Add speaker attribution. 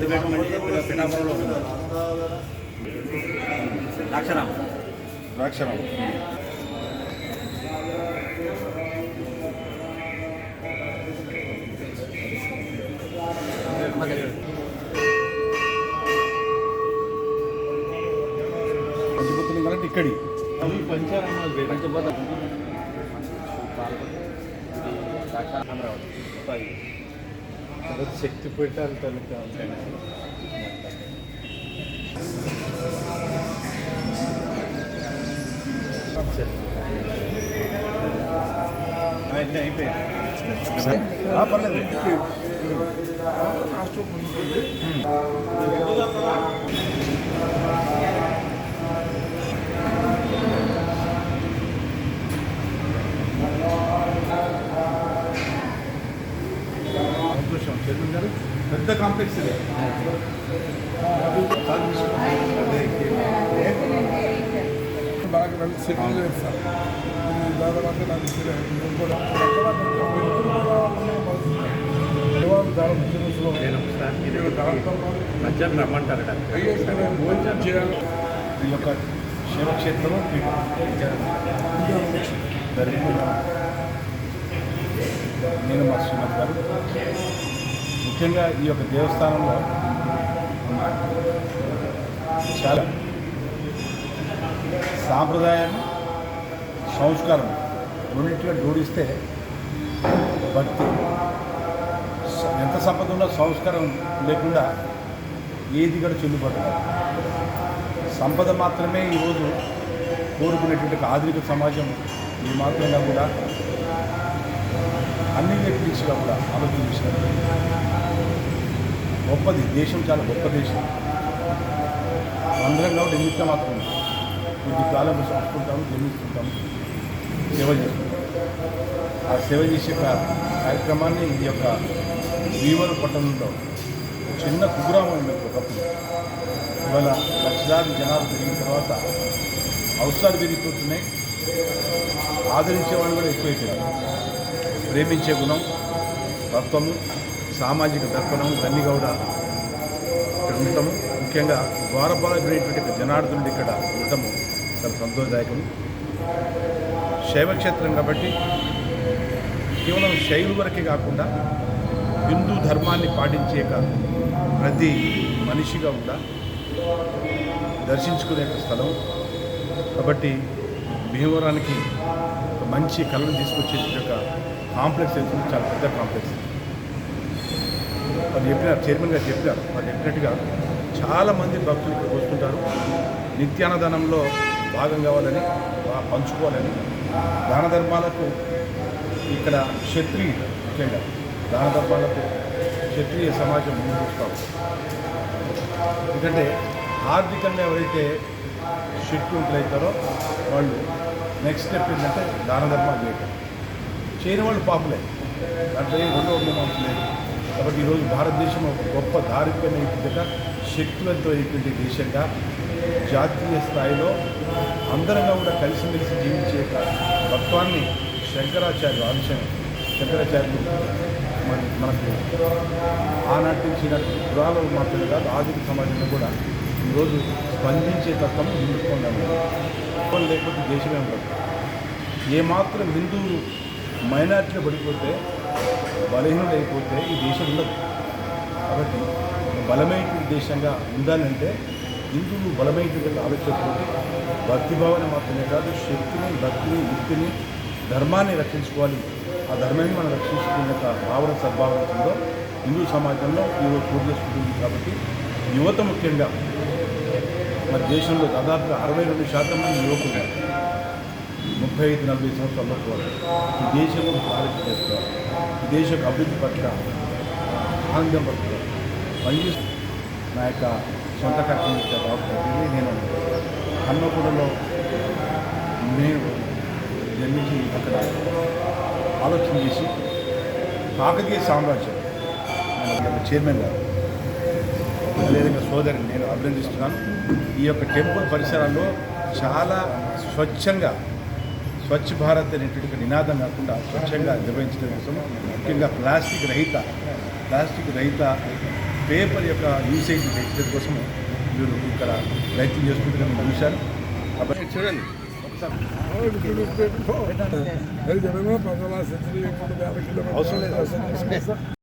Speaker 1: సిద్దిపేట మండలం పిఠాపురంలో ఉంటుంది అక్షరం
Speaker 2: ద్రాక్షరం పంచపత్రులు కాబట్టి ఇక్కడి.
Speaker 3: శక్తి పెట్టాలి తనకి
Speaker 1: అయిపోయింది
Speaker 2: పర్లేదు చైర్మన్ గారు. పెద్ద కాంప్లెక్స్ ఇది.
Speaker 4: బాగా వెళ్ళి సెటిల్ చేస్తాను దాదాపు నాకు
Speaker 2: ఈ యొక్క శివక్షేత్రంలో నేను మా శ్రీమతి గారు. ముఖ్యంగా ఈ యొక్క దేవస్థానంలో చాలా సాంప్రదాయం సంస్కారం రెండింటిగా జోడిస్తే భక్తి ఎంత సంపద ఉన్నా సంస్కారం లేకుండా ఏది కూడా చెల్లుబాటు సంపద మాత్రమే ఈరోజు కోరుకునేటువంటి ఆధునిక సమాజం ఈ మాత్రంగా కూడా అన్ని వ్యక్తిగా కూడా ఆలోచన గొప్పది. దేశం చాలా గొప్ప దేశం. అందరం కాబట్టి నిమిత్తం మాత్రం కొద్ది కాలం సంస్కృతాము జన్మిస్తుంటాము. సేవ చేస్తుంటాం ఆ సేవ చేసే కార్యక్రమాన్ని ఈ యొక్క జీవన పట్టణంలో ఒక చిన్న కుగ్రామం ఉండేది ఒకప్పుడు. ఇవాళ లక్షలాది జనాలు పెరిగిన తర్వాత అవసరాలు పెరిగిపోతున్నాయి. ఆదరించే వాళ్ళు కూడా ఎక్కువైపోయారు. ప్రేమించే గుణం తత్వము సామాజిక దర్పణము ఇవన్నీ కూడా ఇక్కడ ఉండటము ముఖ్యంగా ద్వారపాలకుడైనటువంటి ఒక జనార్దనుడు ఇక్కడ ఉండటము చాలా సంతోషదాయకం శైవక్షేత్రం కాబట్టి కేవలం శైలు వరకే కాకుండా హిందూ ధర్మాన్ని పాటించే ప్రతి మనిషిగా కూడా దర్శించుకునే స్థలం. కాబట్టి భీమవరానికి ఒక మంచి కళను తీసుకొచ్చే ఒక కాంప్లెక్స్ అయితే చాలా పెద్ద కాంప్లెక్స్. వాళ్ళు చెప్పినారు చైర్మన్ గారు చెప్పారు వాళ్ళు చెప్పినట్టుగా చాలామంది భక్తులు ఇక్కడ వస్తుంటారు. నిత్యాన్నదానంలో భాగం కావాలని పంచుకోవాలని దాన ధర్మాలకు ఇక్కడ క్షత్రియ ముఖ్యంగా దాన ధర్మాలకు క్షత్రియ సమాజం ముందుకు వస్తాం ఎందుకంటే ఆర్థికంగా ఎవరైతే శక్తివంతులు అవుతారో వాళ్ళు నెక్స్ట్ స్టెప్ ఏంటంటే దాన ధర్మాలు చేయటం. చేయని వాళ్ళు పాపులే. దాంట్లో ఏ రెండో లేదు. కాబట్టి ఈరోజు భారతదేశం ఒక గొప్ప దారిద్ర్యమైపోయిన శక్తులతో అయిపోయింది దేశంగా. జాతీయ స్థాయిలో అందరంగా కూడా కలిసిమెలిసి జీవించే యొక్క తత్వాన్ని శంకరాచార్యులు అంశం శంకరాచార్యులు మన మనకు ఆనాటి నుంచి ఈనాటి మాత్రమే కాదు ఆధునిక సమాజంలో కూడా ఈరోజు స్పందించే తత్వం హిందుత్వం లేకపోతే దేశమే ఉండదు. ఏమాత్రం హిందువులు మైనార్టీలో పడిపోతే బలహీనుడైపోతే ఈ దేశం ఉండదు. కాబట్టి బలమైన దేశంగా ఉండాలంటే హిందువులు బలమైన ఆలోచనతోటి భక్తిభావన మాత్రమే కాదు శక్తిని భక్తిని వృత్తిని ధర్మాన్ని రక్షించుకోవాలి. ఆ ధర్మాన్ని మనం రక్షించుకునే ఒక భావన సద్భావన ఉందో హిందూ సమాజంలో ఈరోజు పూర్తి చేసుకుంటుంది. కాబట్టి యువత ముఖ్యంగా మన దేశంలో దాదాపుగా అరవై రెండు శాతం మంది యువకులు ముప్పై ఐదు నలభై సంవత్సరాల్లో కూడా ఈ దేశం గురించి చేసుకోవాలి ఈ దేశ యొక్క అభివృద్ధి పట్ల ఆనందం పట్ల మళ్ళీ నా యొక్క సొంత కట్టం యొక్క నేను హన్మకొండలో నేను జన్మించి అక్కడ ఆలోచన చేసి కాకతీయ సామ్రాజ్యం చైర్మన్ గారు. అదేవిధంగా సోదరిని నేను అభినందిస్తున్నాను. ఈ యొక్క టెంపుల్ పరిసరాల్లో చాలా స్వచ్ఛంగా స్వచ్ఛ భారత్ అనేటువంటి నినాదం కాకుండా స్వచ్ఛంగా నిర్వహించడం కోసం ముఖ్యంగా ప్లాస్టిక్ రహిత ప్లాస్టిక్ రహిత పేపర్ యొక్క యూసేజ్ పెంచడం కోసం మీరు ఇక్కడ ప్రయత్నం చేసుకుంటున్న మీరు చూశారు అబ్బాయి చూడండి. అవసరం లేదు.